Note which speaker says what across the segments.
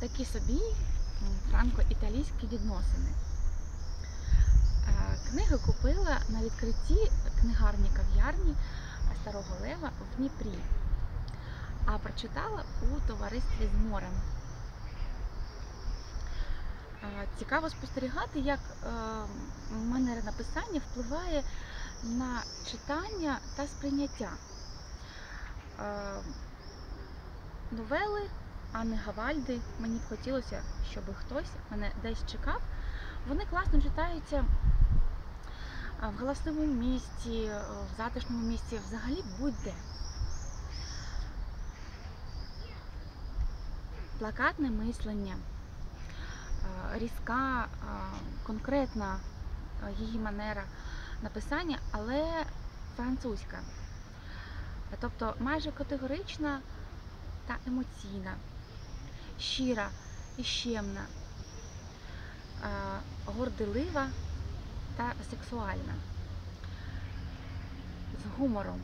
Speaker 1: такі собі франко-італійські відносини. Е, Книги купила на відкритті книгарні кав'ярні Старого Лева в Дніпрі, а прочитала у товаристві з морем. Е, Цікаво спостерігати, як е, манера написання впливає на читання та сприйняття. Новели Анни Гавальди, мені б хотілося, щоб хтось мене десь чекав. Вони класно читаються в галасливому місці, е, в затишному місці, взагалі будь-де. Плакатне мислення, е, різка, е, конкретна е, її манера написання, але французька. Тобто майже категорична та емоційна, щира і щемна, горделива та сексуальна, з гумором.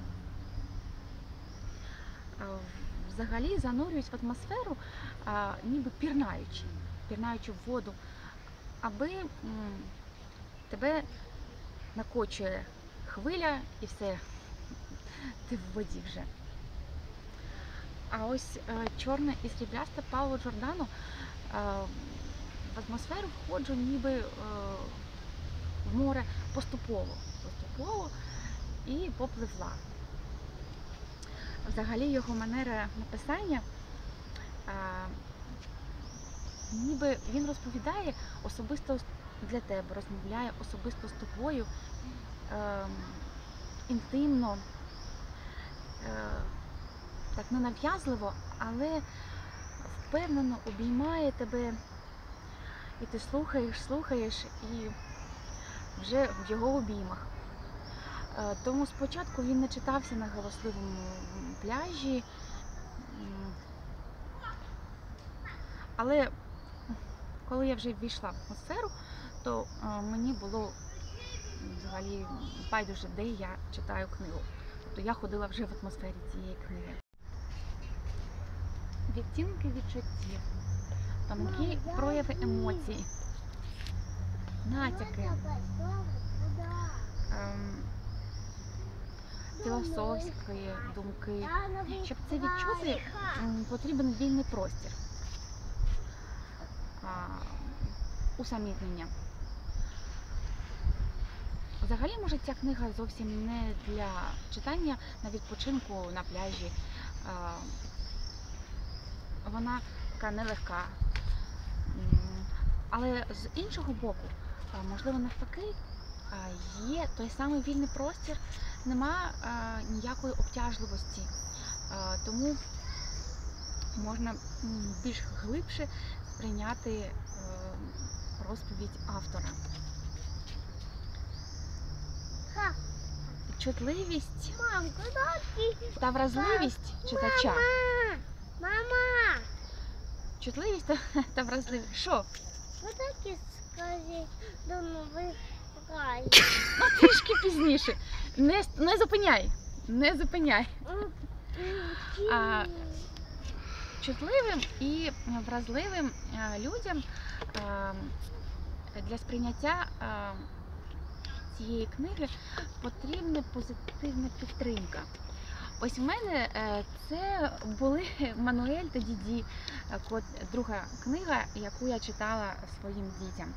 Speaker 1: Взагалі занурююсь в атмосферу, ніби пірнаючи, пірнаючи в воду, аби тебе накочує хвиля і все, ти в воді вже. А ось е, чорне і сріблясте Пауло Джордано е, в атмосферу входжу ніби е, в море поступово, поступово і попливла. Взагалі його манера написання, ніби він розповідає особисто для тебе, розмовляє особисто з тобою, е, інтимно. Так ненав'язливо, але впевнено обіймає тебе, і ти слухаєш, слухаєш і вже в його обіймах. Е, Тому спочатку він не читався на галасливому пляжі, але коли я вже ввійшла в атмосферу, то е, мені було взагалі байдуже, де я читаю книгу. Тобто я ходила вже в атмосфері цієї книги. Відтінки відчуттів, тонкі прояви емоцій, натяки, ем, філософської думки. Щоб це відчути, потрібен вільний простір, а, усамітнення. Взагалі, може, ця книга зовсім не для читання на відпочинку на пляжі. Вона така нелегка. Але з іншого боку, можливо, навпаки, є той самий вільний простір, нема ніякої обтяжливості. Тому можна більш глибше сприйняти е, розповідь автора. Чутливість та вразливість читача. Чутливість та, вразливість. Що?
Speaker 2: Ты скажи до новий рай?
Speaker 1: Ну, трішки пізніше. Не, не зупиняй. Не зупиняй. А, Чутливим і вразливим е, людям е, для сприйняття е, цієї книги потрібна позитивна підтримка. Ось в мене е, це були Мануель та Діді, е, друга книга, яку я читала своїм дітям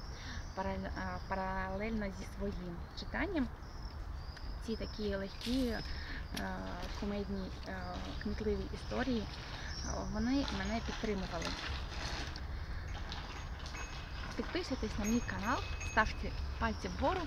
Speaker 1: е, паралельно зі своїм читанням. Ці такі легкі, кумедні, е, кмітливі історії, вони мене підтримували. Підписуйтесь на мій канал, ставте пальці вгору.